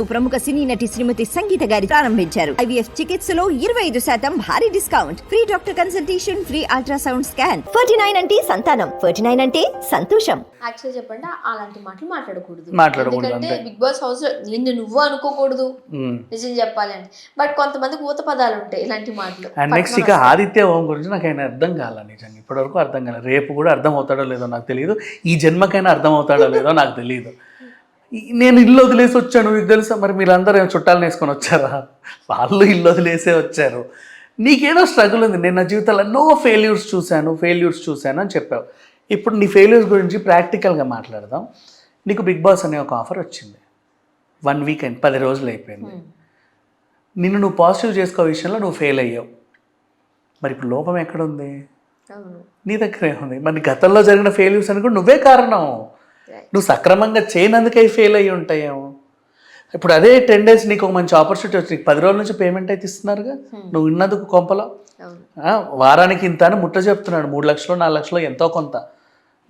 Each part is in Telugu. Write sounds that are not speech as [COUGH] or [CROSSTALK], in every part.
ప్రముఖ సినీ నటి శ్రీమతి సంగీత గారి ప్రారంభించారు. ఐవీఎఫ్ చికిత్సలో ఇరవై ఐదు శాతం భారీ discount. Free doctor consultation free ultrasound scan. Ferty nine అంటే సంతానం. ఫర్టీ నైన్ అంటే సంతోషం. యాక్చువల్ చెప్పండి అలాంటి మాటలు మాట్లాడకూడదు. మాట్లాడకూడదు, ఎందుకంటే. బిగ్ బాస్ హౌస్లో నిన్ను నువ్వు అనుకోకూడదు. నిజం చెప్పాలంటే. బట్ కొంతమందికి ఊత పదాలు ఉంటాయి ఇలాంటి మాటలు. అండ్ నెక్స్ట్ ఇక ఆదిత్య ఓం గురించి నాకు ఆయన అర్థం కాల నిజంగా. ఇప్పటివరకు అర్థం కాలేదు రేపు కూడా అర్థం అవుతాడో లేదో నాకు తెలియదు ఈ జన్మకైనా అర్థం అవుతాడో లేదో నాకు తెలియదు నేను ఇల్లు వదిలేసి వచ్చాను. మీకు తెలుసా? మరి మీరందరూ ఏం చుట్టాలను వేసుకొని వచ్చారా? వాళ్ళు ఇల్లు వదిలేసే వచ్చారు. నీకేదో స్ట్రగుల్ ఉంది. నేను నా జీవితంలో ఎన్నో ఫెయిల్యూర్స్ చూశాను ఫెయిల్యూర్స్ చూశాను అని చెప్పావు. ఇప్పుడు నీ ఫెయిల్యూర్స్ గురించి ప్రాక్టికల్గా మాట్లాడదాం. నీకు బిగ్ బాస్ అనే ఒక ఆఫర్ వచ్చింది. వన్ వీక్ అయింది. పది రోజులు అయిపోయింది. నిన్ను నువ్వు పాజిటివ్ చేసుకో విషయంలో నువ్వు ఫెయిల్ అయ్యావు. మరి ఇప్పుడు లోపం ఎక్కడుంది నీ దగ్గరే ఉంది. మరి గతంలో జరిగిన ఫెయిల్యూర్స్ అని కూడా నువ్వే కారణం. నువ్వు సక్రమంగా చేయనందుకే ఫెయిల్ అయ్యి ఉంటాయేమో. ఇప్పుడు అదే టెన్ డేస్ నీకు ఒక మంచి ఆపర్చునిటీ వచ్చి నీకు పది రోజుల నుంచి పేమెంట్ అయితే ఇస్తున్నారుగా? నువ్వు ఉన్నందుకు కొంపలో? వారానికి ఇంత అని ముట్ట చెప్తున్నాడు. మూడు లక్షలు నాలుగు లక్షలు ఎంతో కొంత.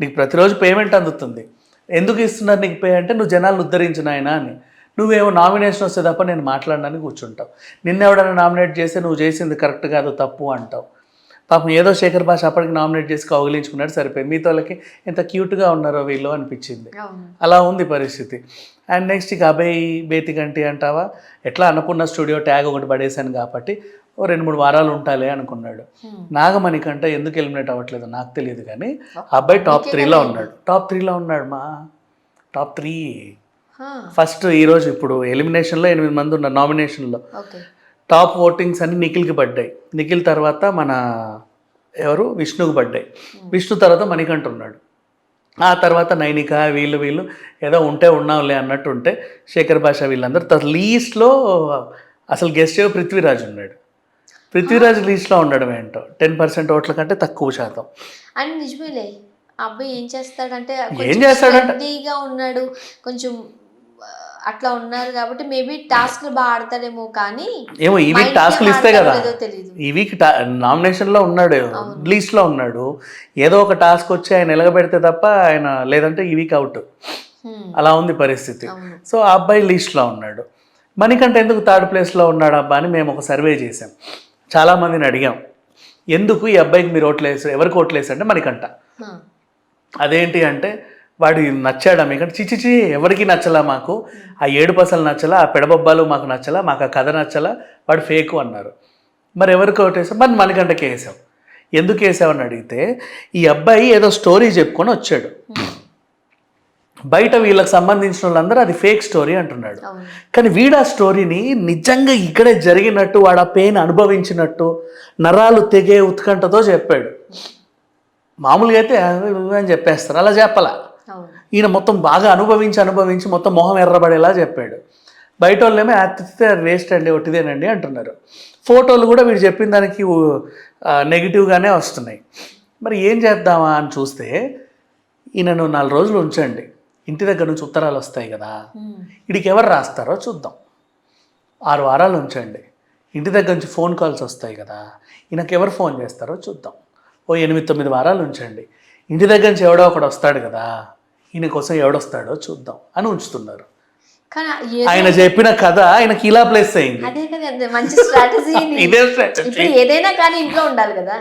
నీకు ప్రతిరోజు పేమెంట్ అందుతుంది. ఎందుకు ఇస్తున్నారు నీకు పే అంటే నువ్వు జనాలను ఉద్ధరించిన ఆయన అని. నువ్వేమో నామినేషన్ వస్తే తప్ప నేను మాట్లాడడానికి కూర్చుంటావు. నిన్న ఎవడైనా నామినేట్ చేస్తే నువ్వు చేసింది కరెక్ట్ కాదు తప్పు అంటావు. పాపం ఏదో శేఖర్ భాష అప్పటికి నామినేట్ చేసి కౌగిలించుకున్నాడు సరిపోయింది. మిగతా వాళ్ళకి ఎంత క్యూట్గా ఉన్నారో వీళ్ళు అనిపించింది. అలా ఉంది పరిస్థితి. అండ్ నెక్స్ట్ ఇక అభయ్ బేతిగంటి అంటావా? ఎట్లా అన్నపూర్ణ స్టూడియో ట్యాగ్ ఒకటి పడేశాను కాబట్టి ఓ రెండు మూడు వారాలు ఉంటాలే అనుకున్నాడు. నాగమణి కంటే ఎందుకు ఎలిమినేట్ అవ్వట్లేదు నాకు తెలియదు కానీ అబ్బాయి టాప్ త్రీలో ఉన్నాడు. టాప్ త్రీలో ఉన్నాడు మా. Top three. ఫస్ట్ ఈరోజు ఇప్పుడు ఎలిమినేషన్లో ఎనిమిది మంది ఉన్నారు నామినేషన్లో. టాప్ ఓటింగ్స్ అన్ని నిఖిల్కి పడ్డాయి. నిఖిల్ తర్వాత మన ఎవరు? విష్ణుకు పడ్డాయి. విష్ణు తర్వాత మణికంఠ ఉన్నాడు. ఆ తర్వాత నైనిక వీళ్ళు వీళ్ళు ఏదో ఉంటే ఉన్నాంలే అన్నట్టు ఉంటే శేఖర్ భాష వీళ్ళందరూ తర్వాత లీస్ట్లో అసలు గెస్ట్ పృథ్వీరాజ్ ఉన్నాడు. పృథ్వీరాజ్ లీస్ట్లో ఉండడం ఏంటో? టెన్ పర్సెంట్ ఓట్ల కంటే తక్కువ శాతం. అండ్ నిజమేలే. అబ్బాయి ఏం చేస్తాడంటే ఏం చేస్తాడంట? ఉన్నాడు. కొంచెం అట్లా ఉన్నారు కాబట్టి మేబీ టాస్క్లు బాగా ఆడతాడేమో కానీ ఏమో ఈ వీక్ టాస్క్లు ఇస్తే కదా. ఈ వీక్ టా నామినేషన్లో ఉన్నాడు లీస్ట్లో ఉన్నాడు. ఏదో ఒక టాస్క్ వచ్చి ఆయన నిలగబెడితే తప్ప ఆయన లేదంటే ఈ వీక్ అవుట్. అలా ఉంది పరిస్థితి. సో ఆ అబ్బాయి లిస్ట్లో ఉన్నాడు. మణికంఠ ఎందుకు థర్డ్ ప్లేస్లో ఉన్నాడు అబ్బా అని మేము ఒక సర్వే చేసాం చాలామందిని అడిగాం. ఎందుకు ఈ అబ్బాయికి మీరు ఓట్లు వేసారు ఎవరికి ఓట్లు వేసారు అంటే మణికంఠ. హా, అదేంటి అంటే వాడు నచ్చాడా మీకంటే? చిచిచి ఎవరికి నచ్చలా మాకు? ఆ ఏడు పసలు నచ్చలా ఆ పెడబొబ్బాలు మాకు నచ్చలా మాకు ఆ కథ నచ్చలా వాడు ఫేకు అన్నారు. మరి ఎవరికి ఓటేసాం మరి మణికంఠకి వేసాం. ఎందుకు వేసామని అడిగితే ఈ అబ్బాయి ఏదో స్టోరీ చెప్పుకొని వచ్చాడు. బయట వీళ్ళకి సంబంధించిన వాళ్ళందరూ అది ఫేక్ స్టోరీ అంటున్నాడు. కానీ వీడు ఆ స్టోరీని నిజంగా ఇక్కడే జరిగినట్టు వాడు ఆ పెయిన్ అనుభవించినట్టు నరాలు తెగే ఉత్కంఠతో చెప్పాడు. మామూలుగా అయితే "ఆ, అని చెప్పేస్తారు. అలా చెప్పాల? ఈయన మొత్తం బాగా అనుభవించి అనుభవించి మొత్తం మొహం ఎర్రబడేలా చెప్పాడు. బయట వాళ్ళేమో అతిథితే వేస్ట్ అండి ఒట్టిదేనండి అంటున్నారు. ఫోటోలు కూడా వీడు చెప్పిన దానికి నెగిటివ్గానే వస్తున్నాయి. మరి ఏం చేద్దామా అని చూస్తే ఈయనను నాలుగు రోజులు ఉంచండి. ఇంటి దగ్గర నుంచి ఉత్తరాలు వస్తాయి కదా. వీడికి ఎవరు రాస్తారో చూద్దాం. ఆరు వారాలు ఉంచండి. ఇంటి దగ్గర నుంచి ఫోన్ కాల్స్ వస్తాయి కదా. ఈయనకి ఎవరు ఫోన్ చేస్తారో చూద్దాం. ఓ ఎనిమిది తొమ్మిది వారాలు ఉంచండి. ఇంటి దగ్గర నుంచి ఎవడో ఒకడు వస్తాడు కదా. ఈయన కోసం ఎవడొస్తాడో చూద్దాం అని ఉంచుతున్నారు. ఆయన చెప్పిన కథ ఆయనకి ఇలా ప్లేస్ అయింది. అదే కదా అది మంచి స్ట్రాటజీ [LAUGHS] ఇదే ఏదైనా కానీ ఇంట్లో ఉండాలి కదా.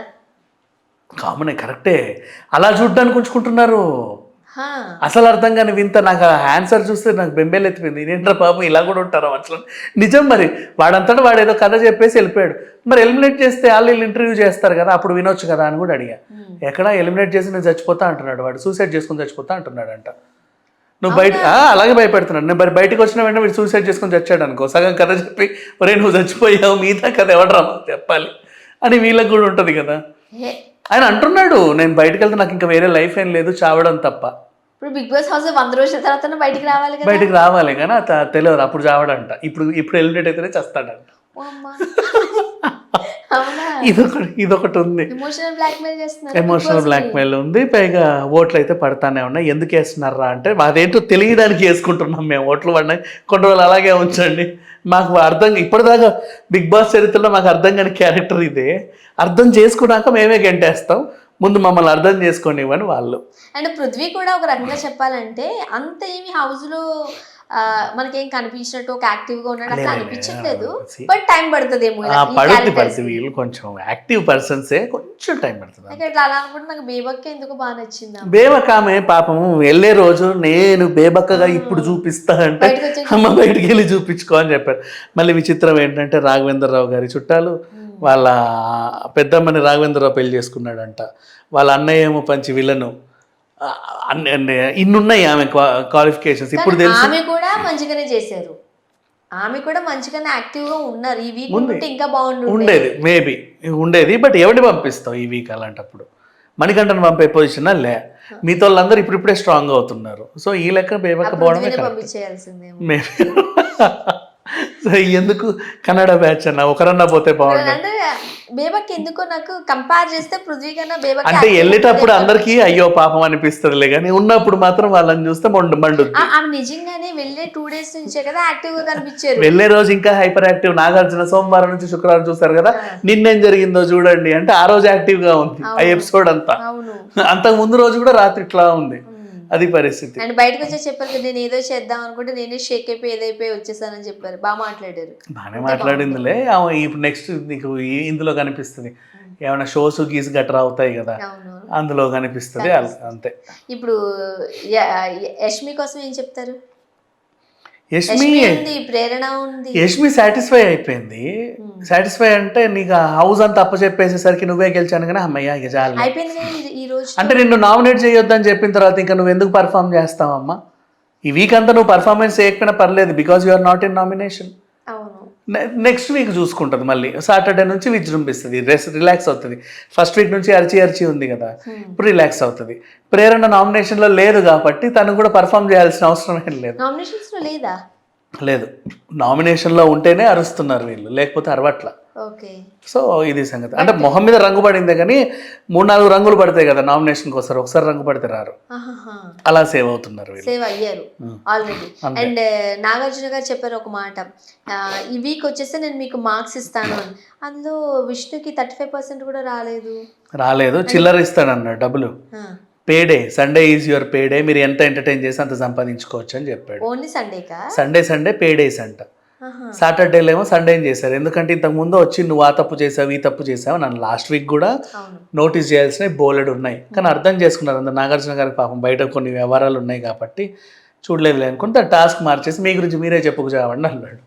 కామనే కరెక్టే. అలా చూడ్డానికి ఉంచుకుంటున్నారు అసలు అర్థం కాని వింత నాకు ఆన్సర్ చూస్తే నాకు బెంబేలు ఎత్తిపోయింది. ఇదేంట్రా పాపం ఇలా కూడా ఉంటారా అసలు నిజం మరి వాడంతటా వాడు ఏదో కథ చెప్పేసి వెళ్ళిపోయాడు. మరి ఎలిమినేట్ చేస్తే వాళ్ళు వీళ్ళు ఇంటర్వ్యూ చేస్తారు కదా అప్పుడు వినొచ్చు కదా అని కూడా అడిగా. ఎక్కడ ఎలిమినేట్ చేసి నేను చచ్చిపోతా అంటున్నాడు వాడు. సూసైడ్ చేసుకుని చచ్చిపోతా అంటున్నాడంట. నువ్వు బయట ఆ, అలాగే భయపెడుతున్నాడు నేను మరి బయటకు వచ్చిన వెంటనే వీడు సూసైడ్ చేసుకుని చచ్చాడు అనుకో సగం కథ చెప్పి ఒరే నువ్వు చచ్చిపోయావు మిగతా కథ ఎవడరా చెప్పాలి? అని వీళ్ళకి కూడా ఉంటుంది కదా. ఆయన అంటున్నాడు నేను బయటకు వెళ్తే నాకు ఇంకా వేరే లైఫ్ ఏం లేదు చావడం తప్ప. ఇప్పుడు బిగ్ బాస్ హౌస్ వంద రోజుల తర్వాత బయటికి రావాలి కదా. బయటికి రావాలి కానీ తెలియదు అప్పుడు చావడంట. ఇప్పుడు ఇప్పుడు ఎలిమినేట్ అయితేనే చస్తాడంట. ఇదొకటి ఇదొకటి ఉంది. ఎమోషనల్ ఎమోషనల్ బ్లాక్మెయిల్ ఉంది. పైగా ఓట్లు అయితే పడతానే ఉన్నాయి. ఎందుకు వేస్తున్నారా అంటే అదేంటో తెలియడానికి వేసుకుంటున్నాం మేము. ఓట్లు పడినాయి. కొన్ని రోజులు అలాగే ఉంచండి. మాకు అర్థం ఇప్పటిదాకా బిగ్ బాస్ చరిత్రలో మాకు అర్థం కాని క్యారెక్టర్ ఇదే. అర్థం చేసుకున్నాక మేమే గెంటేస్తాం. ముందు మమ్మల్ని అర్థం చేసుకోనివ్వని వాళ్ళు. అండ్ పృథ్వీ కూడా ఒక రకంగా చెప్పాలంటే అంత ఏమి హౌస్లో ఆ, మనకేం కనిపించినట్టు ఒక యాక్టివ్గా ఉన్నాడు అట్లా లేదు, లేదు. అనిపించట్లేదు. బట్ టైం పడుతుందేమో పడుద్ది కి. వీళ్ళు కొంచెం యాక్టివ్ పర్సన్సే కొంచెం టైం పడుతుంది. ఇట్లా అలా అనుకుంటే నాకు బేబక్కే ఎందుకు బాగా నచ్చింది బేబక్ ఆమె పాపం వెళ్ళే రోజు నేను బేబక్కగా ఇప్పుడు చూపిస్తా అంటే అమ్మ బయటికి వెళ్ళి చూపించుకో అని చెప్పారు. మళ్ళీ విచిత్రం ఏంటంటే రాఘవేంద్రరావు గారి చుట్టాలు వాళ్ళ పెద్దమ్మని రాఘవేంద్రరావు పెళ్ళి చేసుకున్నాడంట. వాళ్ళ అన్నయ్య ఏమో పంచి విలను. ఇన్నున్నాయి ఆమె క్వాలిఫికేషన్స్. ఇప్పుడు తెలుసు. ఆమె కూడా మంచిగానే చేశారు. ఆమె కూడా మంచిగానే యాక్టివ్గా ఉన్నారు. ఈ వీక్. ఉంటే ఇంకా బాగుండు ఉండేది మేబీ. ఉండేది బట్ ఎవరిని పంపిస్తావు ఈ వీక్ అలాంటప్పుడు? మణికంఠను పంపే పొజిషన్? లే. మీతో వాళ్ళందరూ ఇప్పుడిప్పుడే స్ట్రాంగ్ అవుతున్నారు. సో ఈ లెక్క బేబక్క పోవడమే మేబీ. ఎందుకు కన్నడ బ్యాచ్ అన్న? ఒకరన్నా పోతే అంటే బేబక్ ఎందుకో నాకు కంపేర్ చేస్తే పృథ్వీ కన్నా బేబక్ అంటే వెళ్ళేటప్పుడు అందరికీ అయ్యో పాపం అనిపిస్తుందిలే కానీ ఉన్నప్పుడు మాత్రం వాళ్ళని చూస్తే మండు మండుద్ది. ఆమె నిజంగానే వెళ్ళే టూ డేస్ నుంచే కదా యాక్టివ్గా కనిపించారు. వెళ్ళే రోజు ఇంకా హైపర్ యాక్టివ్ నాగార్జున సోమవారం నుంచి శుక్రవారం చూస్తారు కదా నిన్నేం జరిగిందో చూడండి అంటే ఆ రోజు యాక్టివ్గా ఉంది ఆ ఎపిసోడ్ అంతా. అంతకు ముందు రోజు కూడా రాత్రి ఇట్లా ఉంది. అది పరిస్థితి. అండ్ బయటకు వచ్చి చెప్పారు కదా నేను ఏదో చేద్దాం అనుకుంటే నేనే షేక్ అయిపోయి ఏదైపోయి వచ్చేసానని చెప్పారు. బాగా మాట్లాడారు. బాగానే మాట్లాడిందిలే. ఇప్పుడు నెక్స్ట్ నీకు ఇందులో కనిపిస్తుంది. ఏమైనా షోస్ గీస్ గట్రా అవుతాయి కదా అందులో కనిపిస్తుంది. అంతే. ఇప్పుడు యష్మి కోసం ఏం చెప్తారు? యష్మి యష్మి ఉంది ప్రేరణ ఉంది. యష్మి సాటిస్ఫై అయిపోయింది. సాటిస్ఫై అంటే నీకు హౌస్ అంతా అప్పచెప్పేసేసరికి నువ్వే గెలిచాను కానీ అమ్మయ్య ఇక చాలు. అంటే నిన్ను నామినేట్ చేయొద్దని చెప్పిన తర్వాత ఇంకా నువ్వు ఎందుకు పర్ఫామ్ చేస్తావమ్మా? ఈ వీక్ అంతా నువ్వు పర్ఫార్మెన్స్ చేయకపోయినా పర్లేదు because you are not in nomination next week చూసుకుంటుంది మళ్ళీ. సాటర్డే నుంచి విజృంభిస్తుంది రెస్ట్ రిలాక్స్ అవుతుంది. ఫస్ట్ వీక్ నుంచి అరిచి అరిచి ఉంది కదా. ఇప్పుడు రిలాక్స్ అవుతుంది. ప్రేరణ నామినేషన్లో లేదు కాబట్టి తను కూడా పర్ఫామ్ చేయాల్సిన అవసరం ఏం లేదు? లేదా. నామినేషన్లో ఉంటేనే అరుస్తున్నారు వీళ్ళు లేకపోతే అరవట్ల. ఓకే. సో ఇది సంగతి. అంటే మొహం మీద రంగు పడిందే కానీ మూడు నాలుగు రంగులు పడతాయి కదా నామినేషన్కి వస్తారు ఒకసారి రంగు పడితే రారు. అలా సేవ్ అవుతున్నారు సేవ్ అయ్యారు ఆల్రెడీ. అండ్ నాగార్జున గారు చెప్పారు ఒక మాట. ఈ వీక్ వచ్చేస్తే నేను మీకు మార్క్స్ ఇస్తాను. అందులో విష్ణుకి థర్టీ ఫైవ్ పర్సెంట్ కూడా రాలేదు. రాలేదు. చిల్లర ఇస్తాడన్నాడు డబ్బులు. Payday Sunday is your payday మీరు ఎంత ఎంటర్టైన్ చేసి అంత సంపాదించుకోవచ్చు అని చెప్పాడు. ఓన్లీ సండేకా సండే సండే పేడేస్ అంట. సాటర్డేలో ఏమో సండే చేశారు. ఎందుకంటే ఇంతకు ముందు వచ్చి నువ్వు ఆ తప్పు చేసావు ఈ తప్పు చేసావు నన్ను లాస్ట్ వీక్ కూడా నోటీస్ చేయాల్సినవి బోలెడు ఉన్నాయి. కానీ అర్థం చేసుకున్నారు అందరు. నాగార్జున గారికి పాపం బయట కొన్ని వ్యవహారాలు ఉన్నాయి కాబట్టి చూడలేదు అనుకుంటే టాస్క్ మార్చేసి మీ గురించి మీరే చెప్పుకు చావండి అన్నాడు.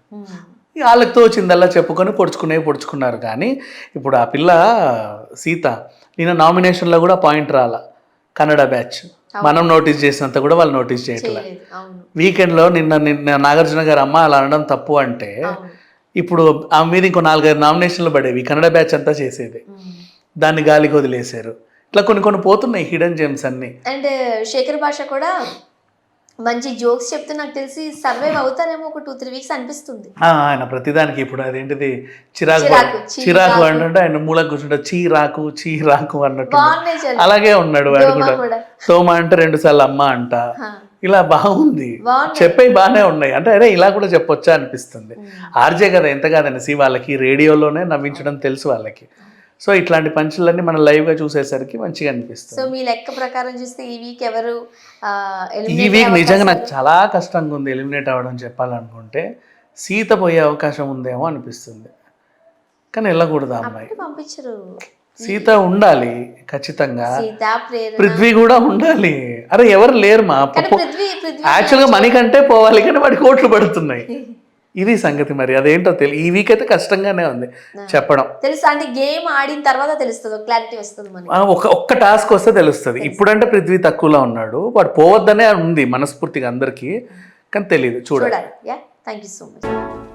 ఇక వాళ్ళకి తోచిందల్లా చెప్పుకొని పొడుచుకునే పొడుచుకున్నారు. కానీ ఇప్పుడు ఆ పిల్ల సీత నిన్న నామినేషన్లో కూడా పాయింట్ రాల. కన్నడ బ్యాచ్. మనం నోటీస్ చేసినంత కూడా వాళ్ళు నోటీస్ అవును. వీకెండ్లో నిన్న నిన్న నాగార్జున గారు అమ్మ అలా అనడం తప్పు అంటే ఇప్పుడు ఆ మీద ఇంకో నాలుగైదు నామినేషన్లు పడేవి. కన్నడ బ్యాచ్ అంతా చేసేది. దాన్ని గాలికి వదిలేశారు. ఇట్లా కొన్ని కొన్ని పోతున్నాయి హిడెన్ జేమ్స్ అన్ని. అండ్ శేఖర్ భాష కూడా మంచి జోక్స్ చెప్తే నాకు తెలిసి సర్వైవ్ అవుతారేమో ఒక టూ త్రీ వీక్స్ అనిపిస్తుంది. ఆ, ఆయన ప్రతిదానికి ఇప్పుడు అదేంటిది చిరాకు చిరాకు. అంటే ఆయన మూల కూర్చుంటే చీరాకు చీరాకు అన్నట్టు. అలాగే ఉన్నాడు వాడు కూడా. తోమ అంటే రెండు సార్లు అమ్మ అంట. ఇలా బాగుంది. చెప్పే బాగానే ఉన్నాయి. అంటే అరే ఇలా కూడా చెప్పొచ్చా అనిపిస్తుంది. ఆర్జే కదా ఎంత కాదనేసి వాళ్ళకి రేడియోలోనే నవ్వించడం తెలుసు వాళ్ళకి. సో ఇట్లాంటి పంచులన్నీ మనం live గా చూసేసరికి మంచిగా అనిపిస్తుంది. సో మీ లెక్క ప్రకారం చూస్తే ఈ వీక్ ఎవరు ఈ వీక్ నిజంగా నాకు చాలా కష్టంగా ఉంది ఎలిమినేట్ అవ్వడం చెప్పాలనుకుంటే సీత పోయే అవకాశం ఉందేమో అనిపిస్తుంది. కానీ వెళ్ళకూడదు అమ్మాయి. పంపించరు. సీత ఉండాలి ఖచ్చితంగా. పృథ్వీ కూడా ఉండాలి. అరే ఎవరు లేరు మా యాక్చువల్గా మనీ కంటే పోవాలి కానీ వాడికి ఓట్లు పడుతున్నాయి. [LAUGHS] ఇది సంగతి మరి. అదేంటో తెలియదు ఈ వీక్ అయితే కష్టంగానే ఉంది చెప్పడం. తెలుసు అంటే గేమ్ ఆడిన తర్వాత తెలుస్తుంది క్లారిటీ వస్తుంది ఒక ఒక్క టాస్క్ వస్తే తెలుస్తుంది. ఇప్పుడంటే పృథ్వీ తక్కువలో ఉన్నాడు. వాడు పోవద్దనే ఉంది మనస్ఫూర్తిగా అందరికీ. కానీ తెలియదు చూడాలి. Thank you so much